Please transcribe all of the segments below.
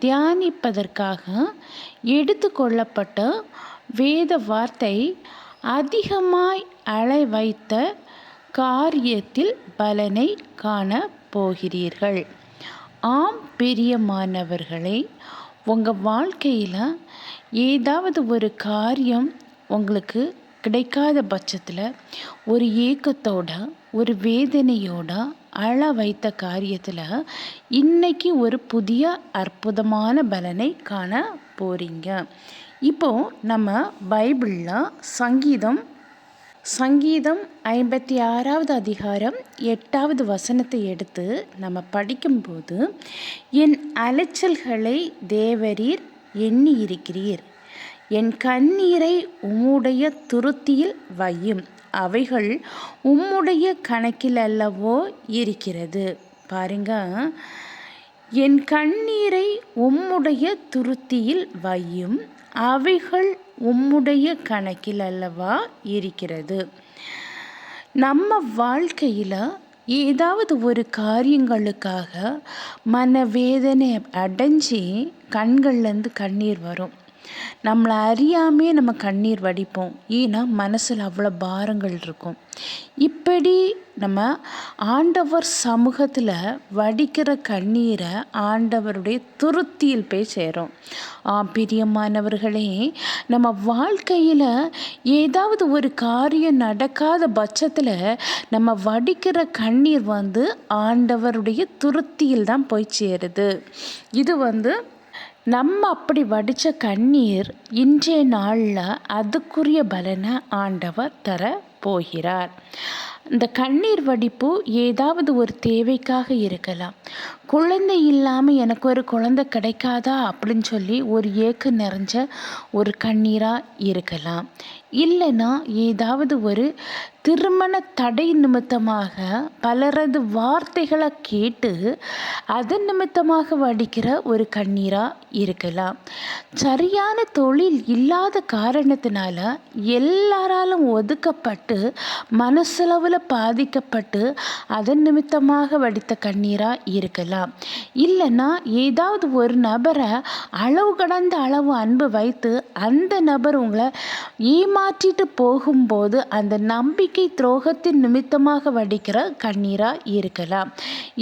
தியானிப்பதற்காக எடுத்துக்கொள்ளப்பட்ட வேத வார்த்தை அதிகமாய் அலை வைத்த காரியத்தில் பலனை காண போகிறீர்கள். ஆம் பிரியமானவர்களை உங்கள் வாழ்க்கையில் ஏதாவது ஒரு காரியம் உங்களுக்கு கிடைக்காத பட்சத்தில் ஒரு ஏக்கத்தோட ஒரு வேதனையோட அழ வைத்த காரியத்தில் இன்னைக்கு ஒரு புதிய அற்புதமான பலனை காண போகிறீங்க இப்போது நம்ம பைபிளில் சங்கீதம் சங்கீதம் ஐம்பத்தி ஆறாவது அதிகாரம் எட்டாவது வசனத்தை எடுத்து நம்ம படிக்கும்போது என் அலைச்சல்களை தேவரீர் எண்ணி இருக்கிறீர் என் கண்ணீரை உம்முடைய துருத்தியில் வையும். அவைகள் உம்முடைய கணக்கில் அல்லவோ இருக்கிறது. பாருங்க. என் கண்ணீரை உம்முடைய துருத்தியில் வையும் அவைகள் உம்முடைய கணக்கில் அல்லவா இருக்கிறது. நம்ம வாழ்க்கையில் ஏதாவது ஒரு காரியங்களுக்காக மனவேதனை அடைஞ்சி கண்கள்லேருந்து கண்ணீர் வரும். நம்மளை அறியாமே நம்ம கண்ணீர் வடிப்போம். ஏன்னா மனசில் அவ்வளோ பாரங்கள் இருக்கும். இப்படி நம்ம ஆண்டவர் சமூகத்தில் வடிக்கிற கண்ணீரை ஆண்டவருடைய துருத்தியில் போய் சேரும். பிரியமானவர்களே நம்ம வாழ்க்கையில் ஏதாவது ஒரு காரியம் நடக்காத பட்சத்தில் நம்ம வடிக்கிற கண்ணீர் வந்து ஆண்டவருடைய துருத்தியில் தான் போய் சேருது. இது வந்து நம்ம அப்படி வடித்த கண்ணீர் இன்றைய நாளில் அதுக்குரிய பலனை ஆண்டவர் தர போகிறார். இந்த கண்ணீர் வடிப்பு ஏதாவது ஒரு தேவைக்காக இருக்கலாம். குழந்தை இல்லாமல் எனக்கு ஒரு குழந்தை கிடைக்காதா அப்படின்னு சொல்லி ஒரு ஏக்கு நிறைஞ்ச ஒரு கண்ணீராக இருக்கலாம். இல்லைன்னா ஏதாவது ஒரு திருமண தடை நிமித்தமாக பலரது வார்த்தைகளை கேட்டு அதன் நிமித்தமாக வடிக்கிற ஒரு கண்ணீராக இருக்கலாம். சரியான தொழில் இல்லாத காரணத்தினால எல்லாராலும் ஒதுக்கப்பட்டு மனசளவில் பாதிக்கப்பட்டு அதன் நிமித்தமாக வடித்த கண்ணீராக இருக்கலாம். இல்லைன்னா ஏதாவது ஒரு நபரை அளவு கடந்த அளவு அன்பு வைத்து அந்த நபர் உங்களை ஏமாற்றிட்டு போகும்போது அந்த நம்பிக்கை துரோகத்தின் நிமித்தமாக வடிக்கிற கண்ணீராக இருக்கலாம்.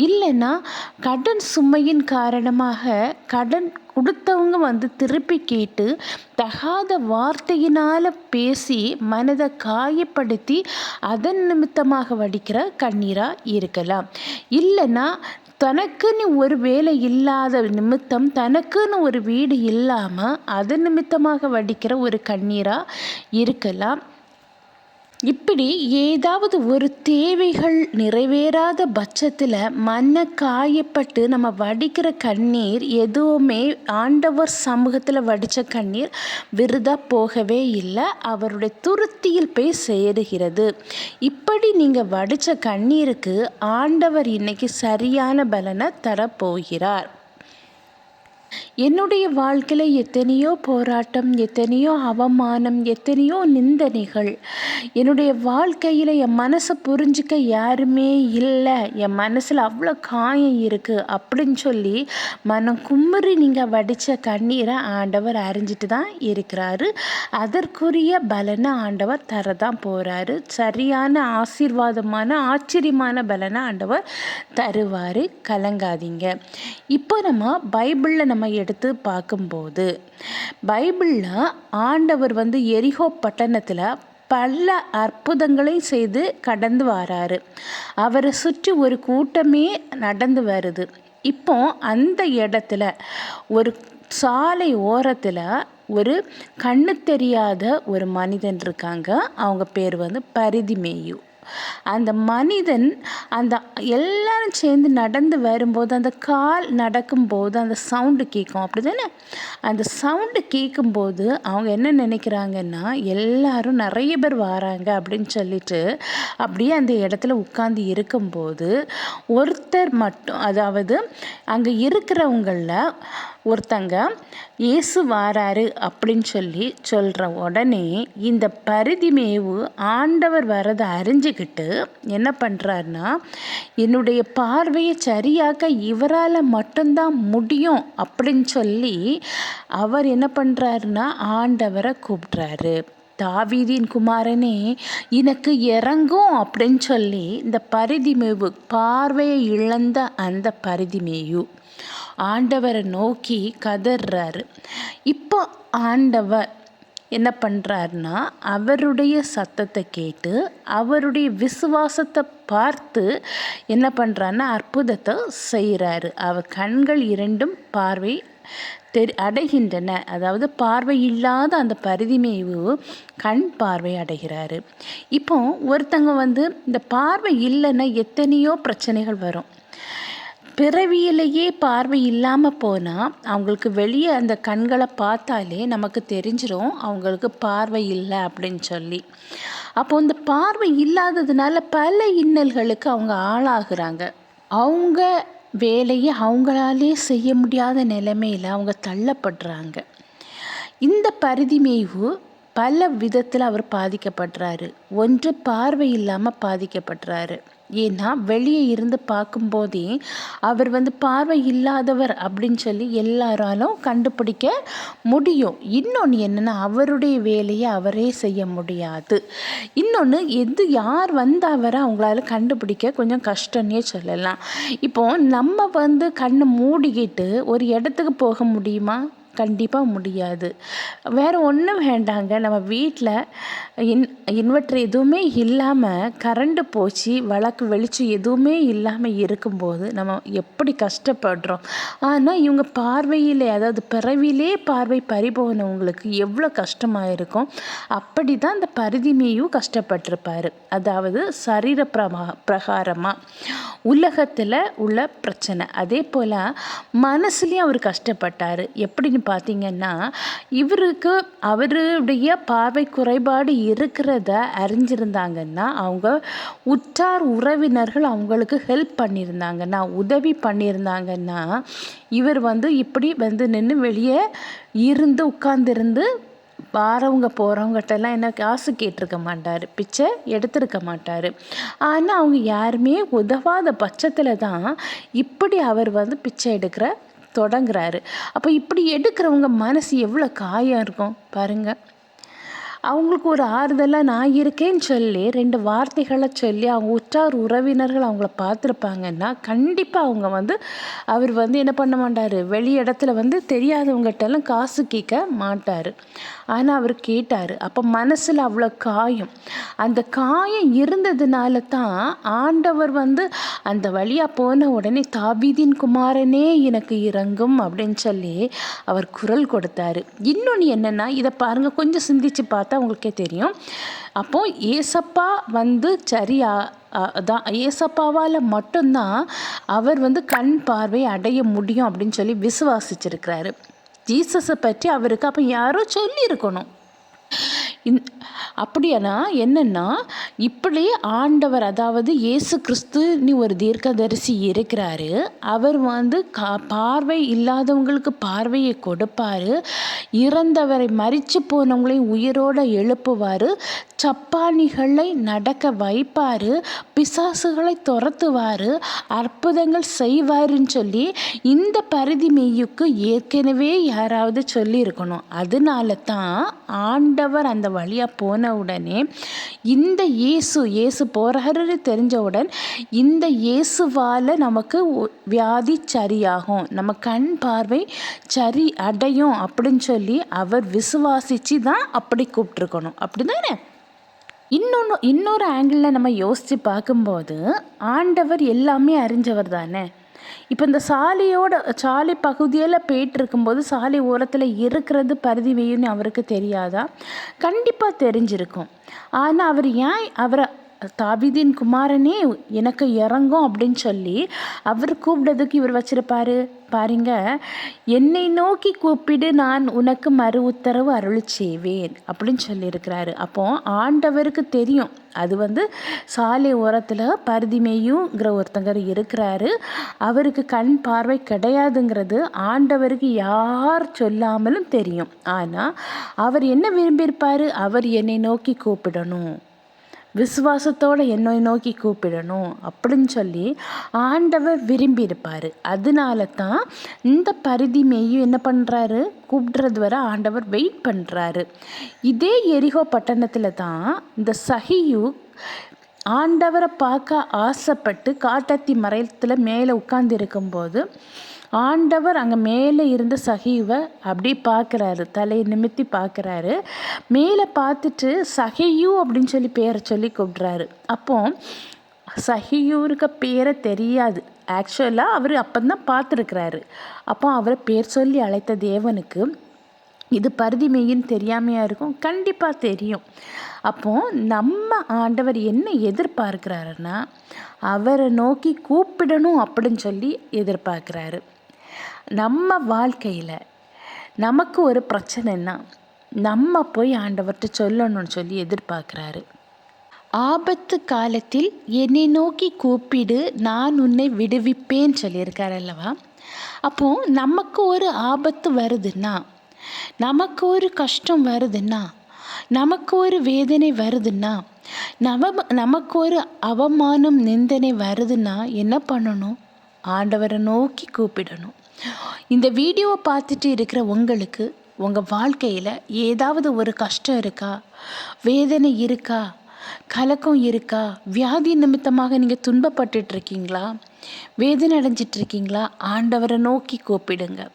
இல்லைன்னா கடன் சுமையின் காரணமாக கடன் கொடுத்தவங்க வந்து திருப்பி கேட்டு தகாத வார்த்தையினால் பேசி மனதை காயப்படுத்தி அதன் நிமித்தமாக வடிக்கிற கண்ணீராக இருக்கலாம். இல்லைன்னா தனக்குன்னு ஒரு வேலை இல்லாத நிமித்தம் தனக்குன்னு ஒரு வீடு இல்லாமல் அதன் நிமித்தமாக வடிக்கிற ஒரு கண்ணீராக இருக்கலாம். இப்படி ஏதாவது ஒரு தேவைகள் நிறைவேறாத பட்சத்தில் மண்ணை காயப்பட்டு நம்ம வடிக்கிற கண்ணீர் எதுவுமே ஆண்டவர் சமூகத்தில் வடித்த கண்ணீர் விருதாக போகவே இல்லை. அவருடைய துருத்தியில் போய் சேருகிறது. இப்படி நீங்கள் வடித்த கண்ணீருக்கு ஆண்டவர் இன்னைக்கு சரியான பலனை தரப்போகிறார். என்னுடைய வாழ்க்கையில் எத்தனையோ போராட்டம் எத்தனையோ அவமானம் எத்தனையோ நிந்தனைகள். என்னுடைய வாழ்க்கையில் என் மனசை புரிஞ்சிக்க யாருமே இல்லை. என் மனசில் அவ்வளோ காயம் இருக்குது அப்படின்னு சொல்லி மனம் கும்மறி நீங்கள் வடித்த கண்ணீரை ஆண்டவர் அறிஞ்சிட்டு தான் இருக்கிறாரு. அதற்குரிய பலனை ஆண்டவர் தர தான் போகிறாரு சரியான ஆசீர்வாதமான ஆச்சரியமான பலனை ஆண்டவர் தருவார். கலங்காதீங்க. இப்போ நம்ம பைபிளில் நம்ம எடுத்து பார்க்கும்போது பைபிளில் ஆண்டவர் வந்து எரிகோ பட்டணத்தில் பல அற்புதங்களை செய்து கடந்து வராரு. அவரை சுற்றி ஒரு கூட்டமே நடந்து வருது. இப்போ அந்த இடத்துல ஒரு சாலை ஓரத்தில் ஒரு கண்ணு தெரியாத ஒரு மனிதன் இருக்காங்க. அவங்க பேர் வந்து பரிதி மேயு அந்த மனிதன் அந்த எல்லாரும் சேர்ந்து நடந்து வரும்போது அந்த கால் நடக்கும்போது அந்த சவுண்டு கேட்கும் அப்படி தானே அந்த சவுண்டு கேட்கும்போது அவங்க என்ன நினைக்கிறாங்கன்னா எல்லாரும் நிறைய பேர் வராங்க அப்படின்னு சொல்லிட்டு அப்படியே அந்த இடத்துல உட்காந்து இருக்கும்போது ஒருத்தர் மட்டும் அதாவது அங்கே இருக்கிறவங்களில் ஒருத்தங்க இயேசு வாராரு அப்படின்னு சொல்லி சொல்கிற உடனே இந்த பரிதிமேவு ஆண்டவர் வரதை அறிஞ்சுக்கிட்டு என்ன பண்ணுறாருன்னா என்னுடைய பார்வையை சரியாக்க இவரால் மட்டும்தான் முடியும் அப்படின்னு சொல்லி அவர் என்ன பண்ணுறாருன்னா ஆண்டவரை கூப்பிட்றாரு. தாவீதின் குமாரனே எனக்கு இறங்கும் அப்படின்னு சொல்லி இந்த பரிதிமேவு பார்வையை இழந்த அந்த பரிதிமேயு. ஆண்டவரை நோக்கி கதறாரு இப்போ ஆண்டவர் என்ன பண்ணுறாருனா அவருடைய சத்தத்தை கேட்டு அவருடைய விசுவாசத்தை பார்த்து என்ன பண்ணுறாருன்னா அற்புதத்தை செய்கிறாரு அவர் கண்கள் இரண்டும் பார்வை தெரி அடைகின்றன. அதாவது பார்வை இல்லாத அந்த பரிதிமேவு கண் பார்வை அடைகிறாரு. இப்போ ஒருத்தங்க வந்து இந்த பார்வை இல்லைன்னா எத்தனையோ பிரச்சனைகள் வரும். பிறவியிலேயே பார்வை இல்லாமல் போனால் அவங்களுக்கு வெளியே அந்த கண்களை பார்த்தாலே நமக்கு தெரிஞ்சிடும் அவங்களுக்கு பார்வை இல்லை அப்படின்னு சொல்லி. அப்போ இந்த பார்வை இல்லாததுனால பல இன்னல்களுக்கு அவங்க ஆளாகிறாங்க. அவங்க வேலையை அவங்களாலே செய்ய முடியாத நிலைமையில் அவங்க தள்ளப்படுறாங்க. இந்த பரிதிமேய்வு பல விதத்தில் அவர் பாதிக்கப்படுறாரு. ஒன்று பார்வை இல்லாமல் பாதிக்கப்படுறாரு. ஏன்னா வெளியே இருந்து பார்க்கும்போதே அவர் வந்து பார்வை இல்லாதவர் அப்படின்னு சொல்லி எல்லாராலும் கண்டுபிடிக்க முடியும். இன்னொன்று என்னென்னா அவருடைய வேலையை அவரே செய்ய முடியாது. இன்னொன்று எது யார் வந்து அவரை அவங்களால கண்டுபிடிக்க கொஞ்சம் கஷ்டம்னே சொல்லலாம். இப்போ நம்ம வந்து கண்ணை மூடிக்கிட்டு ஒரு இடத்துக்கு போக முடியுமா? கண்டிப்பாக முடியாது. வேறு ஒன்றும் வேண்டாங்க. நம்ம வீட்டில் இன் இன்வெர்ட்ரு எதுவுமே இல்லாமல் கரண்டு போச்சு வழக்கு வெளிச்சம் எதுவுமே இல்லாமல் இருக்கும்போது நம்ம எப்படி கஷ்டப்படுறோம்? ஆனால் இவங்க பார்வையிலே அதாவது பிறவிலே பார்வை பறிபோனவங்களுக்கு எவ்வளோ கஷ்டமாக இருக்கும்? அப்படி தான் அந்த பரிதிமையும் கஷ்டப்பட்டிருப்பார். அதாவது சரீர பிரமா பிரகாரமாக உலகத்தில் உள்ள பிரச்சனை. அதே போல் மனசுலேயும் அவர் கஷ்டப்பட்டார். எப்படின்னு பார்த்தீங்கன்னா இவருக்கு அவருடைய பார்வை குறைபாடு இருக்கிறத அறிஞ்சிருந்தாங்கன்னா அவங்க உற்றார் உறவினர்கள் அவங்களுக்கு ஹெல்ப் பண்ணியிருந்தாங்கன்னா உதவி பண்ணியிருந்தாங்கன்னா இவர் வந்து இப்படி வந்து நின்று வெளியே இருந்து உட்கார்ந்துருந்து வாரவங்க போகிறவங்ககிட்டலாம் என்ன காசு கேட்டிருக்க மாட்டார் பிச்சை எடுத்திருக்க மாட்டார். ஆனால் அவங்க யாருமே உதவாத பட்சத்தில் தான் இப்படி அவர் வந்து பிச்சை எடுக்கிற தொடங்குறாரு. அப்போ இப்படி எடுக்கிறவங்க மனசு எவ்வளோ காயம் இருக்கும் பாருங்கள் அவங்களுக்கு ஒரு ஆறுதலாக நான் இருக்கேன்னு சொல்லி ரெண்டு வார்த்தைகளை சொல்லி அவங்க உற்றார் உறவினர்கள் அவங்கள பார்த்துருப்பாங்கன்னா கண்டிப்பாக அவங்க வந்து அவர் வந்து என்ன பண்ண மாட்டார்? வெளி இடத்துல வந்து தெரியாதவங்ககிட்டலாம் காசு கேட்க மாட்டார். ஆனால் அவர் கேட்டார். அப்போ மனசில் அவ்வளோ காயம். அந்த காயம் இருந்ததுனால தான் ஆண்டவர் வந்து அந்த வழியாக போன உடனே தாபீதின் குமாரனே எனக்கு இறங்கும் அப்படின்னு சொல்லி அவர் குரல் கொடுத்தாரு. இன்னொன்று என்னென்னா இதை பாருங்கள் கொஞ்சம் சிந்திச்சு பார்த்து பார்த்தா உங்களுக்கே தெரியும். அப்போது ஏசப்பா வந்து சரியா தான் ஏசப்பாவால் மட்டும்தான் அவர் வந்து கண் பார்வை அடைய முடியும் அப்படின்னு சொல்லி விசுவாசிச்சிருக்கிறாரு. ஜீசஸை பற்றி அவருக்கு அப்போ யாரோ சொல்லியிருக்கணும். இந் அப்படியானா என்னென்னா இப்படி ஆண்டவர் அதாவது இயேசு கிறிஸ்துன்னு ஒரு தீர்க்கதரிசி இருக்கிறாரு. அவர் வந்து கா பார்வை இல்லாதவங்களுக்கு பார்வையை கொடுப்பார். இறந்தவரை மறித்து போனவங்களையும் உயிரோடு எழுப்புவார். சப்பானிகளை நடக்க வைப்பார். பிசாசுகளை துரத்துவார். அற்புதங்கள் செய்வாருன்னு சொல்லி இந்த பரிதி மெய்யுக்கு ஏற்கனவே யாராவது சொல்லியிருக்கணும். அதனால தான் ஆண்டவர் அந்த வழியாக போன உடனே இந்த இயேசு இயேசு போகிறாரு தெரிஞ்சவுடன் இந்த இயேசுவால் நமக்கு வியாதி சரியாகும். நம்ம கண் பார்வை சரி அடையும் அப்படின்னு சொல்லி அவர் விசுவாசித்து தான் அப்படி கூப்பிட்ருக்கணும் அப்படி தானே இன்னொன்று இன்னொரு ஆங்கிளில் நம்ம யோசித்து பார்க்கும்போது ஆண்டவர் எல்லாமே அறிஞ்சவர் தானே? இப்போ இந்த சாலையோட சாலை பகுதியில் போயிட்டு இருக்கும்போது சாலை ஓரத்தில் இருக்கிறது பருதி வெயின்னு அவருக்கு தெரியாதா? கண்டிப்பாக தெரிஞ்சிருக்கும். ஆனால் அவர் ஏன் அவரை தாவீதின் குமாரனே எனக்கு இறங்கும் அப்படின்னு சொல்லி அவர் கூப்பிட்டதுக்கு இவர் வச்சிருப்பாரு. பாருங்க என்னை நோக்கி கூப்பிடு நான் உனக்கு மறு உத்தரவு அருள் செய்வேன் அப்படின்னு சொல்லியிருக்கிறாரு. அப்போ ஆண்டவருக்கு தெரியும் அது வந்து சாலை ஓரத்தில் பருதிமேயுங்கிற ஒருத்தங்கர் இருக்கிறாரு. அவருக்கு கண் பார்வை கிடையாதுங்கிறது ஆண்டவருக்கு யார் சொல்லாமலும் தெரியும். ஆனால் அவர் என்ன விரும்பியிருப்பார்? அவர் என்னை நோக்கி கூப்பிடணும். விசுவாசத்தோடு என்னை நோக்கி கூப்பிடணும் அப்படின்னு சொல்லி ஆண்டவர் விரும்பியிருப்பார். அதனால தான் இந்த பரிதி மெய்யும் என்ன பண்ணுறாரு கூப்பிடுறது வர ஆண்டவர் வெயிட் பண்ணுறாரு இதே எரிகோ பட்டணத்தில் தான் இந்த சஹியு ஆண்டவரை பார்க்க ஆசைப்பட்டு காட்டத்தி மரத்தில் மேலே உட்கார்ந்து இருக்கும்போது ஆண்டவர் அங்கே மேலே இருந்த சகிவை அப்படி பார்க்குறாரு தலையை நிமித்தி பார்க்குறாரு. மேலே பார்த்துட்டு சகையு அப்படின்னு சொல்லி பேரை சொல்லி கூப்பிட்றாரு. அப்போ சஹியூருக்கு பேரை தெரியாது. ஆக்சுவலாக அவர் அப்போ தான் பார்த்துருக்குறாரு. அப்போ அவரை பேர் சொல்லி அழைத்த தேவனுக்கு இது பருதி மெய்யின்னு தெரியாமையாக இருக்கும்? கண்டிப்பாக தெரியும். அப்போது நம்ம ஆண்டவர் என்ன எதிர்பார்க்குறாருன்னா அவரை நோக்கி கூப்பிடணும் அப்படின்னு சொல்லி எதிர்பார்க்குறாரு. நம்ம வாழ்க்கையில் நமக்கு ஒரு பிரச்சனைன்னா நம்ம போய் ஆண்டவர்கிட்ட சொல்லணும்னு சொல்லி எதிர்பார்க்குறாரு. ஆபத்து காலத்தில் என்னை நோக்கி கூப்பிடு நான் உன்னை விடுவிப்பேன்னு சொல்லியிருக்கார் அல்லவா? அப்போது நமக்கு ஒரு ஆபத்து வருதுன்னா நமக்கு ஒரு கஷ்டம் வருதுன்னா நமக்கு ஒரு வேதனை வருதுன்னா நம நமக்கு ஒரு அவமானம் நிந்தனை வருதுன்னா என்ன பண்ணணும்? ஆண்டவரை நோக்கி கூப்பிடணும். இந்த வீடியோவை பார்த்துட்டு இருக்கிற உங்களுக்கு உங்கள் வாழ்க்கையில் ஏதாவது ஒரு கஷ்டம் இருக்கா? வேதனை இருக்கா? கலக்கம் இருக்கா? வியாதி நிமித்தமாக நீங்கள் துன்பப்பட்டுட்டு இருக்கீங்களா? வேதனை அடைஞ்சிட்டு இருக்கீங்களா? ஆண்டவரை நோக்கி கூப்பிடுங்க.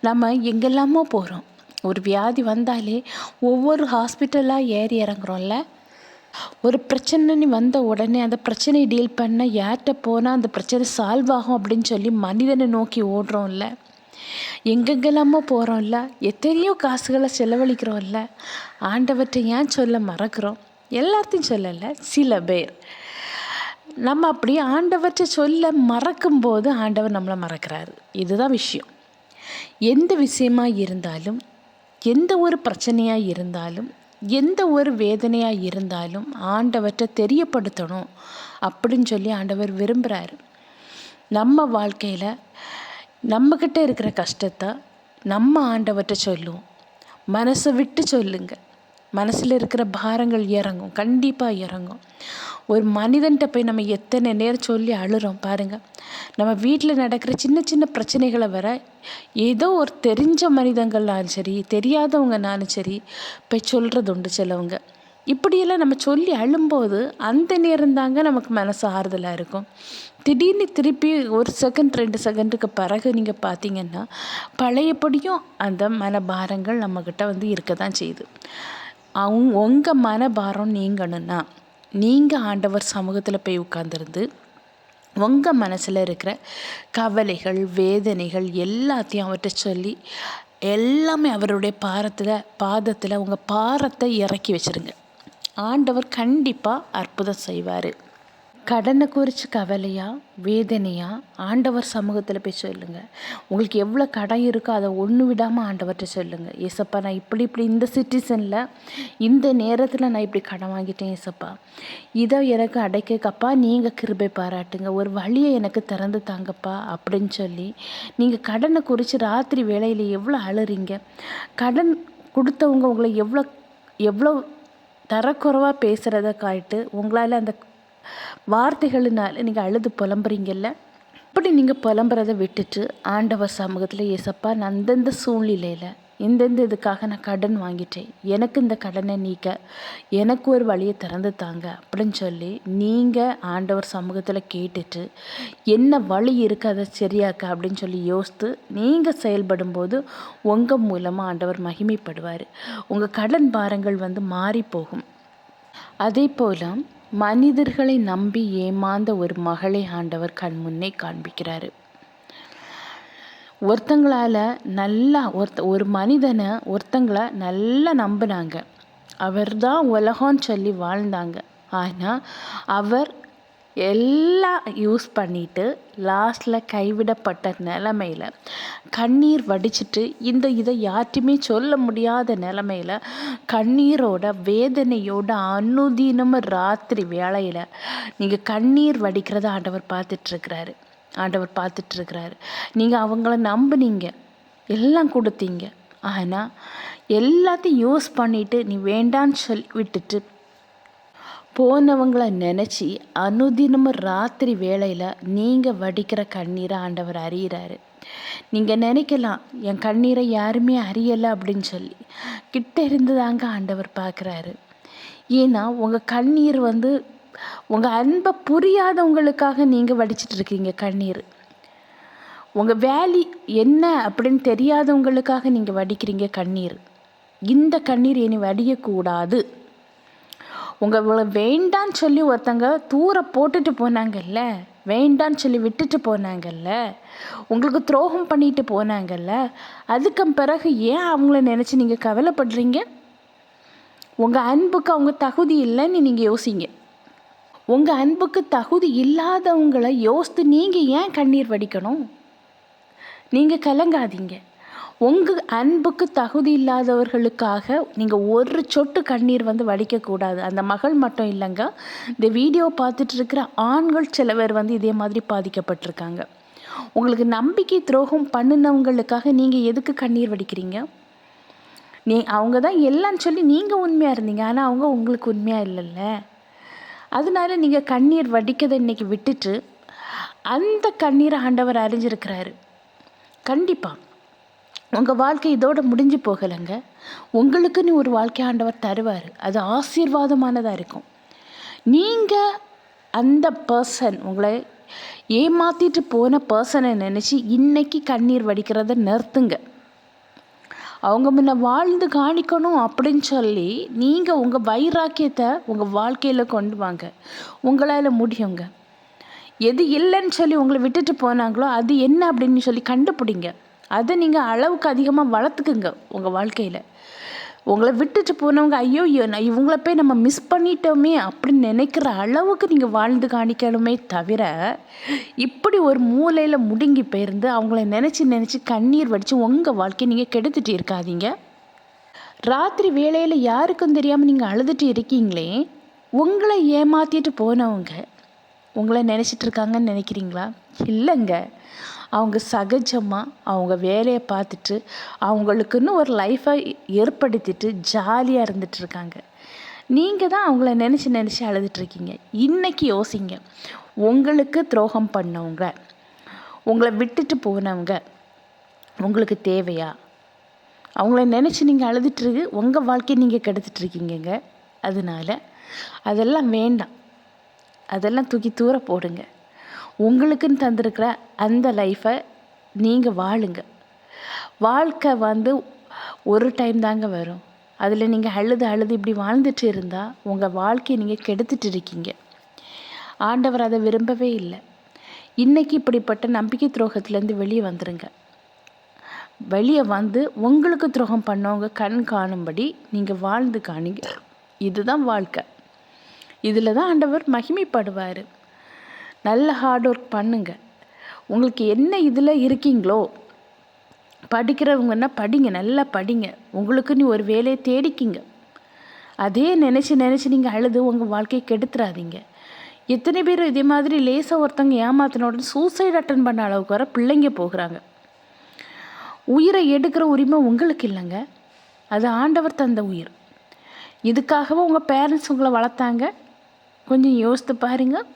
நம்ம எங்கெல்லாமோ போகிறோம் ஒரு வியாதி வந்தாலே ஒவ்வொரு ஹாஸ்பிட்டலாக ஏறி இறங்குறோம்ல? ஒரு பிரச்சனைன்னு வந்த உடனே அந்த பிரச்சனையை டீல் பண்ண யார்கிட்ட போனால் அந்த பிரச்சனை சால்வ் ஆகும் அப்படின்னு சொல்லி மனிதனை நோக்கி ஓடுறோம்ல. எங்கெங்கெல்லாமோ போகிறோம்ல எத்தனையோ காசுகளை செலவழிக்கிறோம்ல. ஆண்டவற்றை ஏன் சொல்ல மறக்கிறோம்? எல்லாத்தையும் சொல்லலை. சில பேர். நம்ம அப்படி ஆண்டவற்றை சொல்ல மறக்கும்போது ஆண்டவர் நம்மளை மறக்கிறாரு. இதுதான் விஷயம். எந்த விஷயமா இருந்தாலும் எந்த ஒரு பிரச்சனையாக இருந்தாலும் எந்த ஒரு வேதனையாக இருந்தாலும் ஆண்டவற்றை தெரியப்படுத்தணும் அப்படின்னு சொல்லி ஆண்டவர் விரும்புகிறாரு நம்ம வாழ்க்கையில் நம்மக்கிட்ட இருக்கிற கஷ்டத்தை நம்ம ஆண்டவற்றை சொல்லுவோம். மனசை விட்டு சொல்லுங்க. மனசில் இருக்கிற பாரங்கள் இறங்கும். கண்டிப்பாக இறங்கும். ஒரு மனிதன்கிட்ட போய் நம்ம எத்தனை நேரம் சொல்லி அழுகிறோம் பாருங்கள் நம்ம வீட்டில் நடக்கிற சின்ன சின்ன பிரச்சனைகளை வர ஏதோ ஒரு தெரிஞ்ச மனிதங்கள்னாலும் சரி தெரியாதவங்கனாலும் சரி போய் சொல்கிறது உண்டு சிலவங்க. இப்படியெல்லாம் நம்ம சொல்லி அழும்போது அந்த நேரம் தாங்க நமக்கு மனசு ஆறுதலாக இருக்கும். திடீர்னு திருப்பி ஒரு செகண்ட் ரெண்டு செகண்டுக்கு பிறகு நீங்கள் பார்த்தீங்கன்னா பழையபடியும் அந்த மனபாரங்கள் நம்மக்கிட்ட வந்து இருக்க தான் செய்யுது. அவங்க உங்கள் மனபாரம் நீங்கணும்னா நீங்கள் ஆண்டவர் சமூகத்தில் போய் உட்காந்துருந்து உங்கள் மனசில் இருக்கிற கவலைகள் வேதனைகள் எல்லாத்தையும் அவர்கிட்ட சொல்லி எல்லாமே அவருடைய பாரத்தில் பாதத்தில் உங்கள் பாரத்தை இறக்கி வச்சுருங்க. ஆண்டவர் கண்டிப்பாக அற்புதம் செய்வார். கடனை குறித்து கவலையா வேதனையா? ஆண்டவர் சமூகத்தில் போய் சொல்லுங்கள் உங்களுக்கு எவ்வளோ கடன் இருக்கோ அதை ஒன்று விடாமல் ஆண்டவர்கிட்ட சொல்லுங்கள் ஏசப்பா நான் இப்படி இப்படி இந்த சிட்டிசனில் இந்த நேரத்தில் நான் இப்படி கடன் வாங்கிட்டேன் ஏசப்பா. இதை எனக்கு அடைக்கக்கப்பா நீங்கள் கிருபை பாராட்டுங்க. ஒரு வழியை எனக்கு திறந்து தாங்கப்பா அப்படின்னு சொல்லி நீங்கள் கடனை குறித்து ராத்திரி வேலையில் எவ்வளோ அழுறீங்க? கடன் கொடுத்தவங்க உங்களை எவ்வளோ எவ்வளோ தரக்குறைவாக பேசுகிறத காட்டு உங்களால் அந்த வார்த்தைகளினால் நீங்கள் அழுது புலம்புறீங்கல்ல? அப்படி நீங்கள் புலம்புறத விட்டுட்டு ஆண்டவர் சமூகத்தில் ஏசப்பா நான் அந்தந்த சூழ்நிலையில் இந்தந்த இதுக்காக நான் கடன் வாங்கிட்டேன். எனக்கு இந்த கடனை நீக்க எனக்கு ஒரு வழியை திறந்து தாங்க அப்படின்னு சொல்லி நீங்கள் ஆண்டவர் சமூகத்தில் கேட்டுட்டு என்ன வழி இருக்குது அதை சரியாக்க அப்படின்னு சொல்லி யோசித்து நீங்கள் செயல்படும் போது உங்கள் மூலமாக ஆண்டவர் மகிமைப்படுவார். உங்கள் கடன் பாரங்கள் வந்து மாறி போகும் அதே போல் மனிதர்களை நம்பி ஏமாந்த ஒரு மகளை ஆண்டவர் கண் முன்னே காண்பிக்கிறாரு. ஒருத்தங்களால் நல்லா ஒருத்த ஒரு மனிதனை ஒருத்தங்களை நல்லா நம்பினாங்க. அவர் தான் உலகம்னு சொல்லி வாழ்ந்தாங்க. ஆனால் அவர் எல்லாம் யூஸ் பண்ணிட்டு லாஸ்ட்டில் கைவிடப்பட்ட நிலமையில கண்ணீர் வடிச்சிட்டு இந்த இதை யார்கிட்டையுமே சொல்ல முடியாத நிலமையில கண்ணீரோட வேதனையோட அனுதினமும் ராத்திரி வேளையில் நீங்கள் கண்ணீர் வடிக்கிறத ஆண்டவர் பார்த்துட்ருக்கிறாரு. ஆண்டவர் பார்த்துட்ருக்கிறாரு. நீங்கள் அவங்கள நம்புனீங்க. எல்லாம் கொடுத்தீங்க. ஆனால் எல்லாத்தையும் யூஸ் பண்ணிவிட்டு நீ வேண்டான்னு சொல்லி விட்டுட்டு போனவங்களை நினச்சி அனுதினமும் ராத்திரி வேளையில் நீங்கள் வடிக்கிற கண்ணீரை ஆண்டவர் அறிகிறாரு நீங்கள் நினைக்கலாம் என் கண்ணீரை யாருமே அறியலை அப்படின்னு சொல்லி. கிட்ட இருந்து தாங்க ஆண்டவர் பார்க்குறாரு. ஏன்னா உங்கள் கண்ணீர் வந்து உங்கள் அன்பை புரியாதவங்களுக்காக நீங்கள் வடிச்சிட்டு இருக்கீங்க கண்ணீர். உங்கள் வேலி என்ன அப்படின்னு தெரியாதவங்களுக்காக நீங்கள் வடிக்கிறீங்க கண்ணீர். இந்த கண்ணீர் இனி வடியக்கூடாது. உங்களை வேண்டான்னு சொல்லி ஒருத்தங்க தூர போட்டுட்டு போனாங்கல்ல வேண்டான்னு சொல்லி விட்டுட்டு போனாங்கல்ல உங்களுக்கு துரோகம் பண்ணிட்டு போனாங்கல்ல அதுக்கு பிறகு ஏன் அவங்கள நினச்சி நீங்கள் கவலைப்படுறீங்க? உங்கள் அன்புக்கு அவங்க தகுதி இல்லைன்னு நீங்கள் யோசிங்க. உங்கள் அன்புக்கு தகுதி இல்லாதவங்களை யோசித்து நீங்கள் ஏன் கண்ணீர் வடிக்கணும்? நீங்கள் கலங்காதீங்க. உங்கள் அன்புக்கு தகுதி இல்லாதவர்களுக்காக நீங்கள் ஒரு சொட்டு கண்ணீர் வந்து வடிக்கக்கூடாது அந்த மகள் மட்டும் இல்லைங்க. இந்த வீடியோ பார்த்துட்டு இருக்கிற ஆண்கள் சில பேர் வந்து இதே மாதிரி பாதிக்கப்பட்டிருக்காங்க. உங்களுக்கு நம்பிக்கை துரோகம் பண்ணினவங்களுக்காக நீங்கள் எதுக்கு கண்ணீர் வடிக்கிறீங்க? நீ அவங்க தான் எல்லாம் சொல்லி நீங்கள் உண்மையாக இருந்தீங்க. ஆனால் அவங்க உங்களுக்கு உண்மையாக இல்லைல்ல. அதனால நீங்கள் கண்ணீர் வடிக்கதை இன்றைக்கி விட்டுட்டு அந்த கண்ணீரை ஆண்டவர் அறிஞ்சிருக்கிறாரு. கண்டிப்பாக உங்கள் வாழ்க்கை இதோடு முடிஞ்சு போகலைங்க. உங்களுக்குன்னு ஒரு வாழ்க்கை ஆண்டவர் தருவார். அது ஆசீர்வாதமானதாக இருக்கும். நீங்கள் அந்த பர்சன் உங்களை ஏமாற்றிட்டு போன பர்சனை நினச்சி இன்னைக்கு கண்ணீர் வடிக்கிறத நிறுத்துங்க. அவங்க முன்ன வாழ்ந்து காணிக்கணும் அப்படின்னு சொல்லி நீங்கள் உங்கள் வைராக்கியத்தை உங்கள் வாழ்க்கையில் கொண்டு வாங்க. உங்களால் முடியுங்க. எது இல்லைன்னு சொல்லி உங்களை விட்டுட்டு போனாங்களோ அது என்ன அப்படின்னு சொல்லி கண்டுபிடிங்க. அதை நீங்கள் அளவுக்கு அதிகமாக வளர்த்துக்குங்க உங்கள் வாழ்க்கையில். உங்களை விட்டுட்டு போனவங்க ஐயோ இவங்கள போய் நம்ம மிஸ் பண்ணிட்டோமே அப்படின்னு நினைக்கிற அளவுக்கு நீங்கள் வாழ்ந்து காணிக்கணுமே தவிர இப்படி ஒரு மூலையில் முடுங்கி போயிருந்து அவங்கள நினச்சி நினச்சி கண்ணீர் வடித்து உங்கள் வாழ்க்கையை நீங்கள் கெடுத்துட்டு இருக்காதீங்க. ராத்திரி வேலையில் யாருக்கும் தெரியாமல் நீங்கள் அழுதுட்டு இருக்கீங்களே உங்களை ஏமாற்றிட்டு போனவங்க உங்களை நினச்சிட்டு இருக்காங்கன்னு நினைக்கிறீங்களா? இல்லைங்க. அவங்க சகஜமாக அவங்க வேலையை பார்த்துட்டு அவங்களுக்குன்னு ஒரு லைஃப்பை ஏற்படுத்திட்டு ஜாலியாக இருந்துகிட்ருக்காங்க நீங்கள் தான் அவங்கள நினச்சி நினச்சி அழுதுட்ருக்கீங்க இன்றைக்கி யோசிங்க. உங்களுக்கு துரோகம் பண்ணவங்க உங்களை விட்டுட்டு போனவங்க உங்களுக்கு தேவையா? அவங்கள நினச்சி நீங்கள் அழுதுட்டுருக்கு உங்கள் வாழ்க்கையை நீங்கள் கெடுத்துட்ருக்கீங்கங்க அதனால் அதெல்லாம் வேண்டாம். அதெல்லாம் தூக்கி தூர போடுங்க. உங்களுக்குன்னு தந்திருக்கிற அந்த லைஃப்பை நீங்கள் வாழுங்க. வாழ்க்கை வந்து ஒரு டைம் தாங்க வரும். அதில் நீங்கள் அழுது அழுது இப்படி வாழ்ந்துட்டு இருந்தால் உங்கள் வாழ்க்கையை நீங்கள் கெடுத்துட்டு இருக்கீங்க. ஆண்டவர் அதை விரும்பவே இல்லை. இன்றைக்கி இப்படிப்பட்ட நம்பிக்கை துரோகத்துலேருந்து வெளியே வந்துடுங்க வெளியே வந்து உங்களுக்கு துரோகம் பண்ணவங்க கண் காணும்படி நீங்கள் வாழ்ந்து காணிங்க. இதுதான் வாழ்க்கை. இதில் தான் ஆண்டவர் மகிமைப்படுவார். நல்ல ஹார்ட் ஒர்க் பண்ணுங்கள் உங்களுக்கு என்ன இதில் இருக்கீங்களோ படிக்கிறவங்கன்னா படிங்க நல்லா படிங்க. உங்களுக்கு நீ ஒரு வேலையை தேடிக்கிங்க. அதே நினச்சி நினச்சி நீங்கள் அழுது உங்கள் வாழ்க்கையை கெடுத்துறாதீங்க. எத்தனை பேர் இதே மாதிரி லேசாக ஒருத்தவங்க ஏமாத்தின உடனே சூசைட் அட்டன் பண்ண அளவுக்கு வர பிள்ளைங்க போகிறாங்க. உயிரை எடுக்கிற உரிமை உங்களுக்கு இல்லைங்க. அது ஆண்டவர் தந்த உயிர். இதுக்காகவும் உங்கள் பேரண்ட்ஸ் உங்களை வளர்த்தாங்க. கொஞ்சம் யோசித்து பாருங்கள்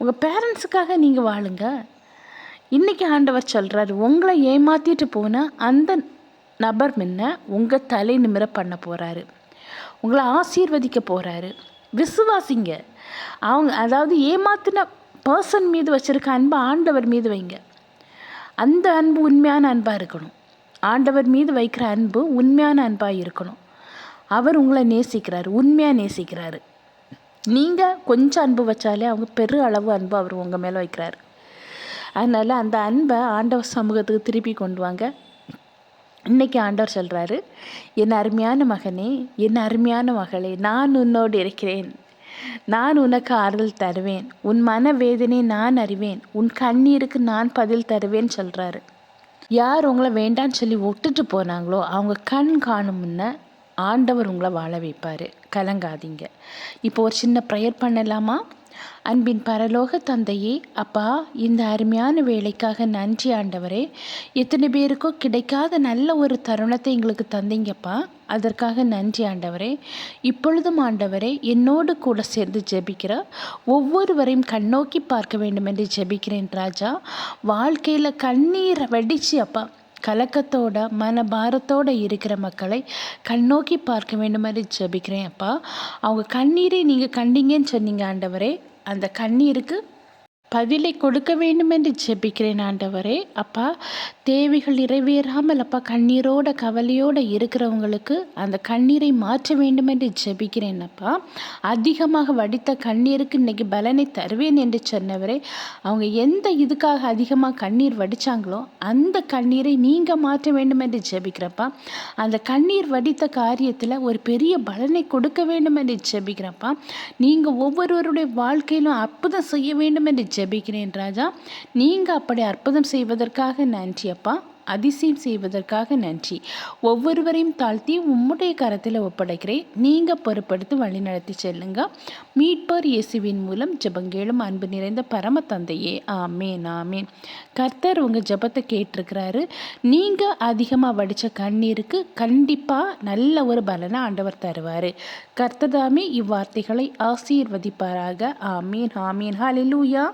உங்கள் பேரண்ட்ஸுக்காக நீங்கள் வாழுங்க. இன்றைக்கி ஆண்டவர் சொல்கிறாரு உங்களை ஏமாற்றிட்டு போனால் அந்த நபர் முன்ன உங்கள் தலை நிமிர பண்ண போகிறாரு உங்களை ஆசீர்வதிக்க போகிறாரு விசுவாசிங்க. அவங்க அதாவது ஏமாத்தின பர்சன் மீது வச்சுருக்க அன்பு ஆண்டவர் மீது வைங்க. அந்த அன்பு உண்மையான அன்பாக இருக்கணும். ஆண்டவர் மீது வைக்கிற அன்பு உண்மையான அன்பாக இருக்கணும். அவர் உங்களை நேசிக்கிறார் உண்மையாக நேசிக்கிறாரு. நீங்கள் கொஞ்சம் அன்பு வச்சாலே அவங்க பெரு அளவு அன்பு அவர் உங்கள் மேலே வைக்கிறார். அதனால் அந்த அன்பை ஆண்டவர் சமூகத்துக்கு திருப்பி கொண்டு வாங்க. இன்றைக்கி ஆண்டவர் சொல்கிறாரு என் அருமையான மகனே என் அருமையான மகளே நான் உன்னோடு இருக்கிறேன். நான் உனக்கு ஆறுதல் தருவேன். உன் மன வேதனை நான் அறிவேன். உன் கண்ணீருக்கு நான் பதில் தருவேன் சொல்கிறாரு யார் உங்களை வேண்டான்னு சொல்லி விட்டுட்டு போனாங்களோ அவங்க கண் காணும் முன்ன ஆண்டவர் உங்களை வாழ வைப்பார். கலங்காதீங்க. இப்போ ஒரு சின்ன ப்ரேயர் பண்ணலாமா? அன்பின் பரலோக தந்தையே அப்பா இந்த அருமையான வேலைக்காக நன்றி ஆண்டவரே. எத்தனை பேருக்கோ கிடைக்காத நல்ல ஒரு தருணத்தை எங்களுக்கு தந்தீங்கப்பா. அதற்காக நன்றி ஆண்டவரே. இப்பொழுதும் ஆண்டவரே என்னோடு கூட சேர்ந்து ஜெபிக்கிற ஒவ்வொருவரையும் கண்ணோக்கி பார்க்க வேண்டும் என்று ஜெபிக்கிறேன் ராஜா. வாழ்க்கையில் கண்ணீரை வெடிச்சு அப்பா கலக்கத்தோட மனபாரத்தோடு இருக்கிற மக்களை கண்ணோக்கி பார்க்க வேண்டும் மாதிரி ஜபிக்கிறேன் அப்பா. அவங்க கண்ணீரை நீங்கள் கண்டீங்கன்னு சொன்னீங்க ஆண்டவரே. அந்த கண்ணீருக்கு பதிலை கொடுக்க வேண்டும் என்று ஜெபிக்கிறேன் ஆண்டவரே. அப்பா தேவைகள் நிறைவேறாமல் அப்பா கண்ணீரோட கவலையோடு இருக்கிறவங்களுக்கு அந்த கண்ணீரை மாற்ற வேண்டும் என்று ஜெபிக்கிறேன் அப்பா. அதிகமாக வடித்த கண்ணீருக்கு இன்னைக்கு பலனை தருவேன் என்று சொன்னவரே. அவங்க எந்த இதுக்காக அதிகமாக கண்ணீர் வடித்தாங்களோ அந்த கண்ணீரை நீங்கள் மாற்ற வேண்டும் என்று ஜெபிக்கிறப்பா. அந்த கண்ணீர் வடித்த காரியத்தில் ஒரு பெரிய பலனை கொடுக்க வேண்டும் என்று ஜெபிக்கிறப்பா. நீங்கள் ஒவ்வொருவருடைய வாழ்க்கையிலும் அற்புதம் செய்ய வேண்டும் என்று ஜெபிக்கிறேன் ராஜா. நீங்கள் அப்படி அற்புதம் செய்வதற்காக நன்றி அப்பா. அதிசயம் செய்வதற்காக நன்றி. ஒவ்வொருவரையும் தாழ்த்தி உம்முடைய கரத்தில் ஒப்படைக்கிறேன். நீங்கள் பொறுப்படுத்தி வழிநடத்தி செல்லுங்க. மீட்பர் இயேசுவின் மூலம் ஜபங்கேளும் அன்பு நிறைந்த பரம தந்தையே ஆமேன் ஆமேன். கர்த்தர் உங்கள் ஜபத்தை கேட்டிருக்கிறாரு. நீங்கள் அதிகமாக வடித்த கண்ணீருக்கு கண்டிப்பாக நல்ல ஒரு பலனை ஆண்டவர் தருவார். கர்த்ததாமே இவ்வார்த்தைகளை ஆசீர்வதிப்பாராக. ஆமீன் ஆமீன். ஹாலிலூயா